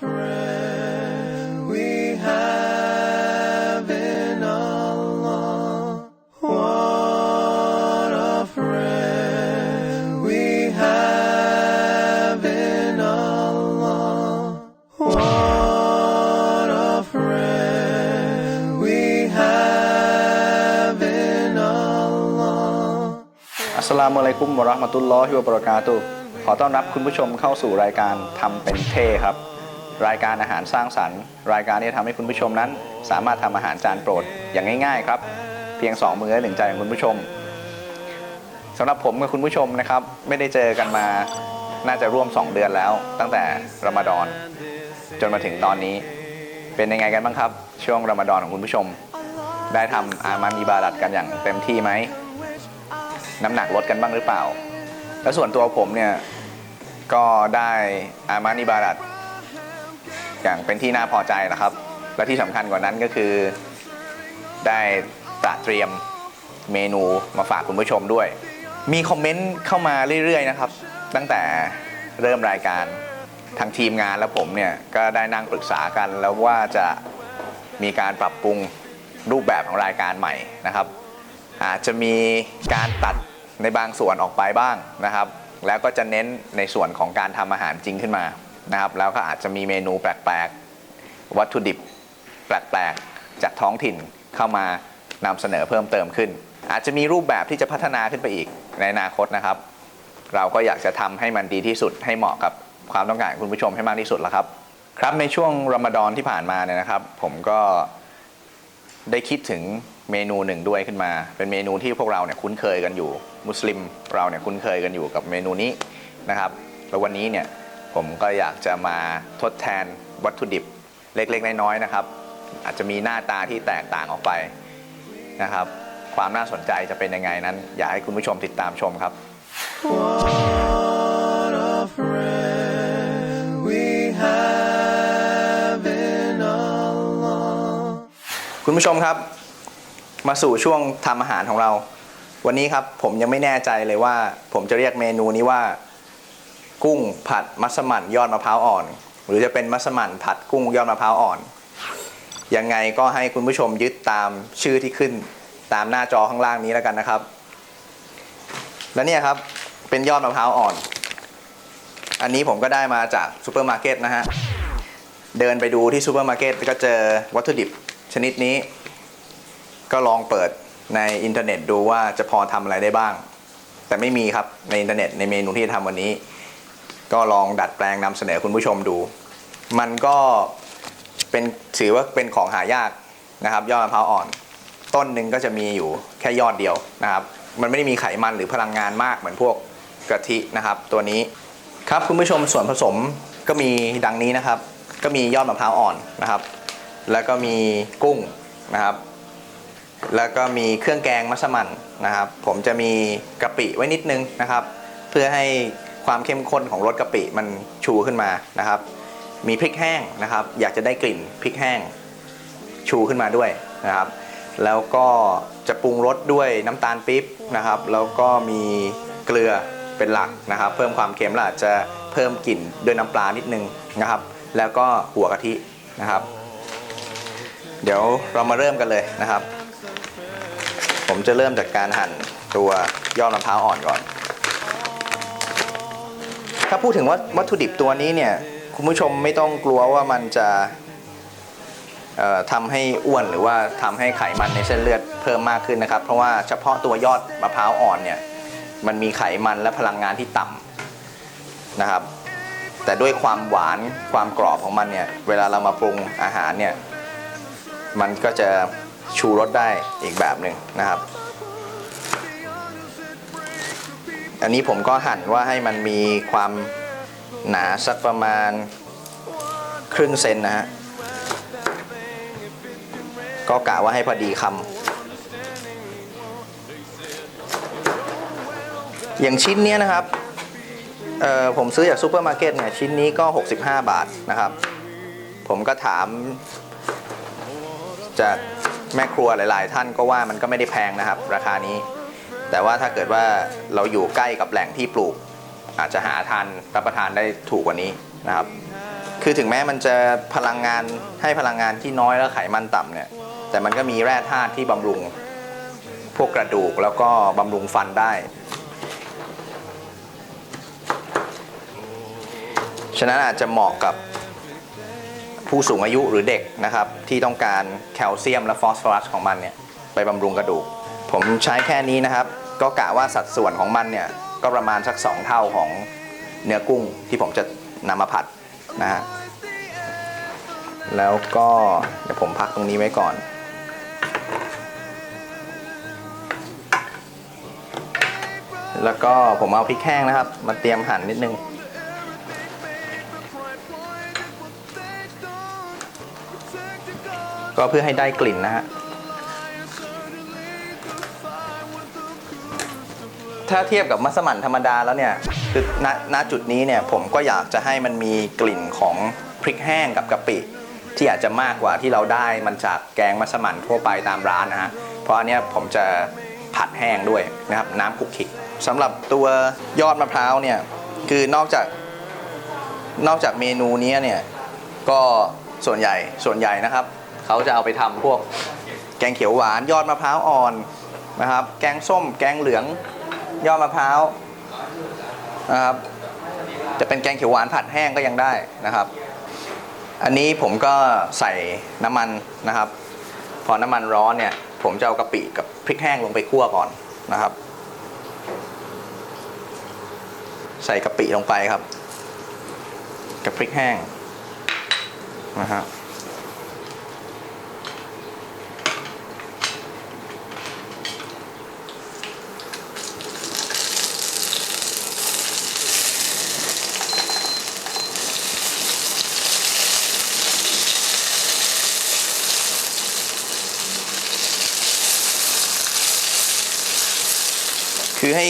friend we have in Allah. What a friend we have in Allah. What a friend we have in Allah. อัสสลามุอะลัยกุมวะเรกาตุฮ์ขอต้อนรับคุณผู้ชมเข้าสู่รายการทำเป็นเท่ครับ รายการอาหารสร้างสรรค์ รายการที่จะทำให้คุณผู้ชมนั้น สามารถทำอาหารจานโปรดอย่างง่ายๆครับ เพียง 2 มือและหนึ่งใจของคุณผู้ชมสำหรับผมกับคุณผู้ชมนะครับไม่ได้เจอกันมาน่าจะร่วม 2 เดือนแล้ว ตั้งแต่รอมฎอน จนมาถึงตอนนี้ เป็นยังไงกันบ้างครับ ช่วงรอมฎอนของคุณผู้ชม ได้ทำอามันอิบาดัดกันอย่างเต็มที่ไหมน้ำหนักลดกันบ้างหรือเปล่า และส่วนตัวผมเนี่ยก็ได้อามานิบารัต อย่างเป็นที่น่าพอใจนะครับ และที่สำคัญกว่านั้นก็คือ ได้ตระเตรียมเมนูมาฝากคุณผู้ชมด้วย มีคอมเมนต์เข้ามาเรื่อยๆนะครับ ตั้งแต่เริ่มรายการทางทีมงานและผมเนี่ยก็ได้นั่งปรึกษากันแล้วว่าจะมีการปรับปรุงรูปแบบของรายการใหม่นะครับ อาจจะมีการตัดในบางส่วนออกไปบ้างนะครับ แล้วก็จะเน้นในส่วนของการทำอาหารจริงขึ้นมา นะครับแล้วก็อาจจะมีเมนูแปลกๆ วัตถุดิบแปลกๆ จากท้องถิ่นเข้ามานำเสนอเพิ่มเติมขึ้น อาจจะมีรูปแบบที่จะพัฒนาขึ้นไปอีกในอนาคตนะครับ เราก็อยากจะทำให้มันดีที่สุดให้เหมาะกับความต้องการคุณผู้ชมให้มากที่สุดแล้วครับ ครับในช่วงรอมฎอนที่ผ่านมาเนี่ยนะครับ ผมก็ได้คิดถึงเมนูหนึ่งด้วยขึ้นมา เป็นเมนูที่พวกเราเนี่ยคุ้นเคยกันอยู่ มุสลิมเราเนี่ยคุ้นเคยกันอยู่กับเมนูนี้นะครับแล้ววันนี้เนี่ย ผมก็อยากจะมาทดแทนวัตถุดิบเล็กๆ น้อยๆนะครับ อาจจะมีหน้าตาที่แตกต่างออกไปนะครับ ความน่าสนใจจะเป็นยังไงนั้น อยากให้คุณผู้ชมติดตามชมครับ What a friend we have in Allah. คุณผู้ชมครับ มาสู่ช่วงทำอาหารของเรา วันนี้ครับผมยังไม่แน่ใจเลยว่า ผมจะเรียกเมนูนี้ว่า กุ้งผัดมัสมั่นยอดมะพร้าวอ่อน หรือจะเป็นมัสมั่นผัดกุ้งยอดมะพร้าวอ่อน ยังไงก็ให้คุณผู้ชมยึดตามชื่อที่ขึ้นตามหน้าจอข้างล่างนี้แล้วกันนะครับ และเนี่ยครับเป็นยอดมะพร้าวอ่อน อันนี้ผมก็ได้มาจากซูเปอร์มาร์เก็ตนะฮะ เดินไปดูที่ซูเปอร์มาร์เก็ตก็เจอวัตถุดิบชนิดนี้ ก็ลองเปิดในอินเทอร์เน็ตดูว่าจะพอทำอะไรได้บ้าง แต่ไม่มีครับในอินเทอร์เน็ตในเมนูที่จะทำวันนี้ ก็ลองดัดแปลงนำเสนอคุณผู้ชมดู มันก็เป็นถือว่าเป็นของหายากนะครับ ยอดมะพร้าวอ่อน ต้นหนึ่งก็จะมีอยู่แค่ยอดเดียวนะครับ มันไม่ได้มีไขมันหรือพลังงานมากเหมือนพวกกะทินะครับ ตัวนี้ครับคุณผู้ชมส่วนผสมก็มีดังนี้นะครับ ก็มียอดมะพร้าวอ่อนนะครับ แล้วก็มีกุ้งนะครับ แล้วก็มีเครื่องแกงมัสมั่นนะครับ ผมจะมีกะปิไว้นิดนึงนะครับ เพื่อให้ ความเข้มข้นของรสกะปิมันชูขึ้นมานะครับ มีพริกแห้งนะครับ อยากจะได้กลิ่นพริกแห้งชูขึ้นมาด้วยนะครับ แล้วก็จะปรุงรสด้วยน้ำตาลปี๊บนะครับ แล้วก็มีเกลือเป็นหลักนะครับ เพิ่มความเค็มและอาจจะเพิ่มกลิ่นด้วยน้ำปลานิดนึงนะครับ แล้วก็หัวกะทินะครับ เดี๋ยวเรามาเริ่มกันเลยนะครับ ผมจะเริ่มจากการหั่นตัวยอดมะพร้าวอ่อนก่อน ถ้าพูดถึงว่าวัตถุดิบตัวนี้เนี่ยคุณผู้ชมไม่ต้องกลัวว่ามันจะเอ่อทำให้อ้วนหรือว่าทำให้ไขมันในเส้นเลือดเพิ่มมากขึ้นนะครับ เพราะว่าเฉพาะตัวยอดมะพร้าวอ่อนเนี่ยมันมีไขมันและพลังงานที่ต่ำนะครับ แต่ด้วยความหวานความกรอบของมันเนี่ยเวลาเรามาปรุงอาหารเนี่ยมันก็จะชูรสได้อีกแบบหนึ่งนะครับ อันนี้ผมก็หั่นว่าให้มันมีความหนาสักประมาณครึ่งเซนนะฮะ ก็กะว่าให้พอดีคำ อย่างชิ้นเนี้ยนะครับ ผมซื้อจากซูเปอร์มาร์เก็ตเนี่ยชิ้นนี้ก็ 65 บาทนะครับ ผมก็ถาม จากแม่ครัวหลาย ๆ ท่านก็ว่ามันก็ไม่ได้แพงนะครับ ราคานี้ แต่ว่าถ้าเกิดว่าเราอยู่ใกล้กับแหล่งที่ปลูก อาจจะหาทานรับประทานได้ถูกกว่านี้นะครับ คือถึงแม้มันจะพลังงานให้พลังงานที่น้อยแล้วไขมันต่ำเนี่ย แต่มันก็มีแร่ธาตุที่บำรุง พวกกระดูกแล้วก็บำรุงฟันได้ ฉะนั้นอาจจะเหมาะกับผู้สูงอายุหรือเด็กนะครับ ที่ต้องการแคลเซียมและฟอสฟอรัสของมันเนี่ยไปบำรุงกระดูก ผมใช้แค่นี้นะครับ ก็กะว่าสัดส่วนของมันเนี่ยก็ประมาณสัก 2 เท่าของเนื้อกุ้งที่ผมจะนำมาผัดนะฮะแล้วก็เดี๋ยวผมพักตรงนี้ไว้ก่อนแล้วก็ผมเอาพริกแห้งนะครับ มาเตรียมหั่นนิดนึง ก็เพื่อให้ได้กลิ่นนะฮะ ถ้าเทียบกับมัสมั่นธรรมดาแล้วเนี่ยคือณณจุดนี้เนี่ยผมก็อยากจะให้มันมีกลิ่นของพริกแห้งกับกะปิ ที่อาจจะมากกว่าที่เราได้มันจากแกงมัสมั่นทั่วไปตามร้านนะฮะเพราะอันเนี้ยผมจะผัดแห้งด้วยนะครับน้ำคุกคิกสำหรับตัวยอดมะพร้าวเนี่ยคือนอกจากนอกจากเมนูนี้เนี่ยก็ส่วนใหญ่ส่วนใหญ่นะครับเขาจะเอาไปทำพวกแกงเขียวหวานยอดมะพร้าวอ่อนนะครับ แกงส้ม แกงเหลือง ยอดมะพร้าวนะครับ จะเป็นแกงเขียวหวานผัดแห้งก็ยังได้นะครับ อันนี้ผมก็ใส่น้ำมันนะครับ พอน้ำมันร้อนเนี่ยผมจะเอากะปิกับพริกแห้งลงไปคั่วก่อนนะครับ ใส่กะปิลงไปครับ กับพริกแห้งนะฮะ คือให้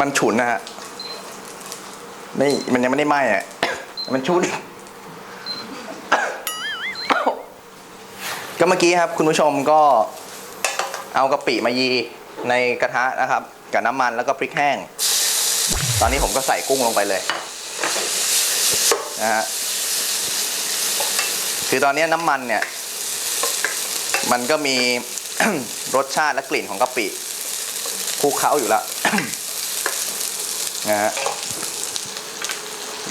มันฉุนนะฮะไม่มันยังไม่ได้ไหม้อะมันฉุนก็เมื่อกี้ครับ คุณผู้ชมก็เอากะปิมายีในกระทะนะครับ กับน้ำมันแล้วก็พริกแห้ง ตอนนี้ผมก็ใส่กุ้งลงไปเลยนะฮะ คือตอนนี้น้ำมันเนี่ย มันก็มี รสชาติและกลิ่นของกะปิคลุกเคล้าอยู่แล้วนะฮะ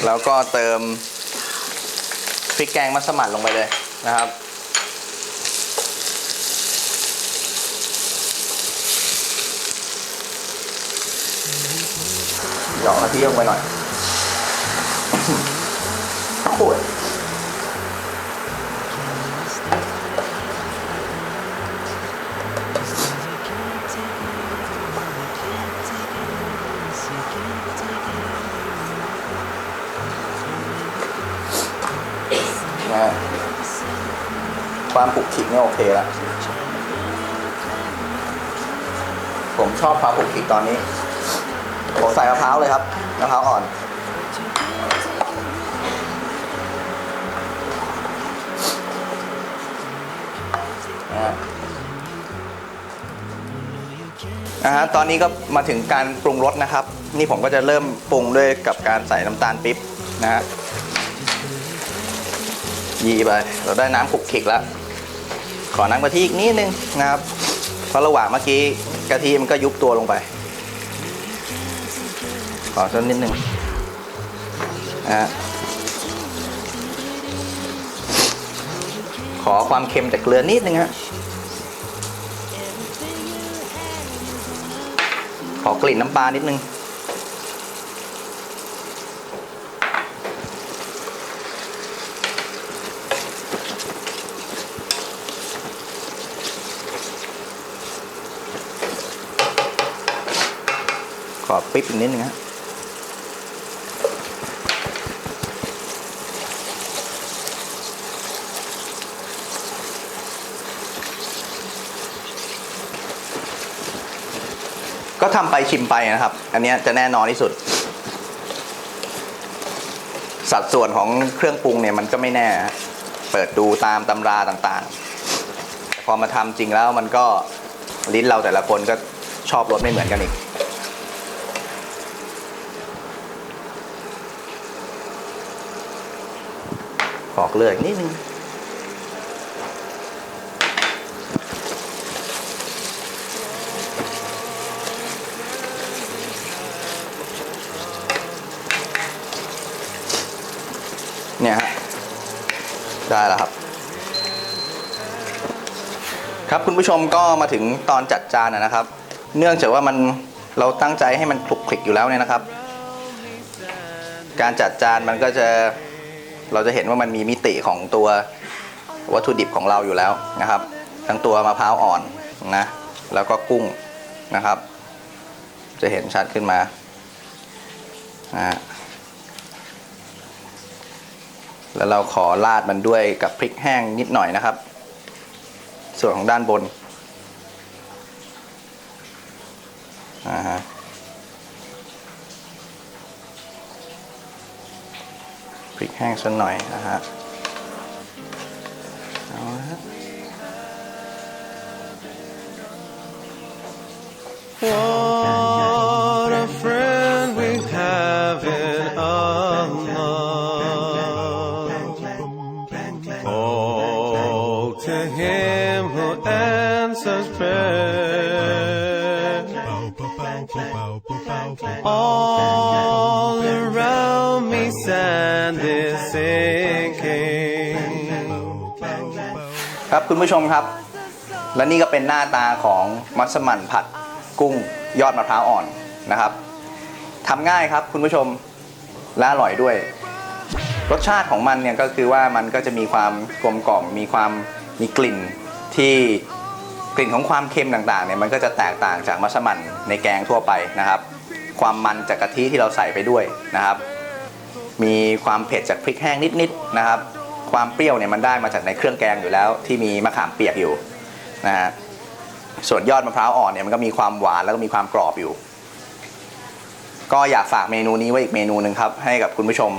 แล้วก็เติมพริกแกงมัสมั่นลงไปเลยนะครับ หยอกกะทิลงไปหน่อย นะความผุกขิกนี่โอเคแล้วผมชอบความผุกขิกตอนนี้ ผมใส่มะพร้าวเลยครับมะพร้าวอ่อน นะฮะตอนนี้ก็มาถึงการปรุงรสนะครับ นี่ผมก็จะเริ่มปรุงด้วยกับการใส่น้ำตาลปิ๊บนะฮะ ยีไป เราได้น้ำขลุกขลิกแล้ว ขอน้ำกะทิอีกนิดนึงนะครับ เพราะระหว่างเมื่อกี้กะทิมันก็ยุบตัวลงไป ขอสักนิดนึงนะขอความเค็มจากเกลือนิดนึงฮะขอกลิ่นน้ำปลานิดนึง ปิ๊บอีกนิดนึงฮะก็ทำไปชิมไปนะครับ อันนี้จะแน่นอนที่สุด สัดส่วนของเครื่องปรุงเนี่ยมันก็ไม่แน่ เปิดดูตามตำราต่างๆ พอมาทำจริงแล้วมันก็ลิ้นเราแต่ละคนก็ชอบรสไม่เหมือนกันอีก ขอกเลือกนิดนึงเนี่ยฮะได้แล้วครับ ครับคุณผู้ชมก็มาถึงตอนจัดจานนะครับ เนื่องจากว่ามันเราตั้งใจให้มันคลุกคลิกอยู่แล้วเนี่ยนะครับ การจัดจานมันก็จะ เราจะเห็นว่ามันมีมิติของตัววัตถุดิบของเราอยู่แล้วนะครับ ทั้งตัวมะพร้าวอ่อนนะแล้วก็กุ้งนะครับ จะเห็นชัดขึ้นมานะฮะแล้วเราขอราดมันด้วยกับพริกแห้งนิดหน่อยนะครับ ส่วนของด้านบนอ่าฮะ ริกแห้งสักหน่อยนะฮะเอาละฮะ ครับคุณผู้ชมครับ และนี่ก็เป็นหน้าตาของมัสมั่นผัดกุ้งยอดมะพร้าวอ่อนนะครับทำง่ายครับคุณผู้ชมและอร่อยด้วย รสชาติของมันเนี่ยก็คือว่ามันก็จะมีความกลมกล่อมมีความมีกลิ่นที่กลิ่นของความเค็มต่างๆเนี่ยมันก็จะแตกต่างจากมัสมั่นในแกงทั่วไปนะครับ ความมันจากกะทิที่เราใส่ไปด้วยนะครับ มีความเผ็ดจากพริกแห้งนิดๆนะครับ ความเปรี้ยวเนี่ยมันได้มาจากในเครื่องแกงอยู่แล้ว ที่มีมะขามเปียกอยู่นะฮะส่วนยอดมะพร้าวอ่อนเนี่ยมันก็มีความหวานแล้วก็มีความกรอบอยู่ ก็อยากฝากเมนูนี้ไว้อีกเมนูหนึ่งครับให้กับคุณผู้ชม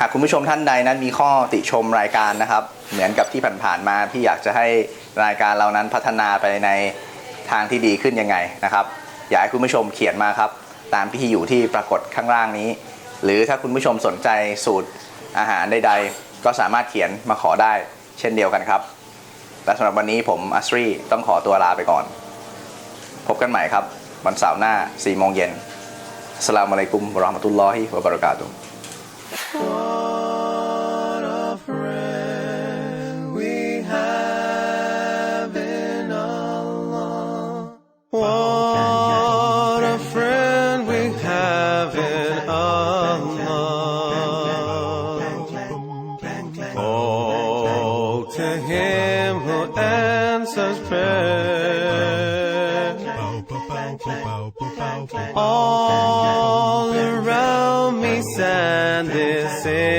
หากคุณผู้ชมท่านใดนั้นมีข้อติชมรายการนะครับ เหมือนกับที่ผ่านๆมาที่อยากจะให้รายการเรานั้นพัฒนาไปในทางที่ดีขึ้นยังไงนะครับ อยากให้คุณผู้ชมเขียนมาครับ ตามที่อยู่ที่ปรากฏข้างล่างนี้ หรือถ้าคุณผู้ชมสนใจสูตรอาหารใดๆ ก็สามารถเขียนมาขอได้เช่นเดียวกันครับ และสำหรับวันนี้ผมอัสรีต้องขอตัวลาไปก่อน พบกันใหม่ครับ วันเสาร์หน้า4โมงเย็นสลามุอะลัยกุมบรามะตุลลอฮิวะบะเราะกาตุฮ์ agradecer.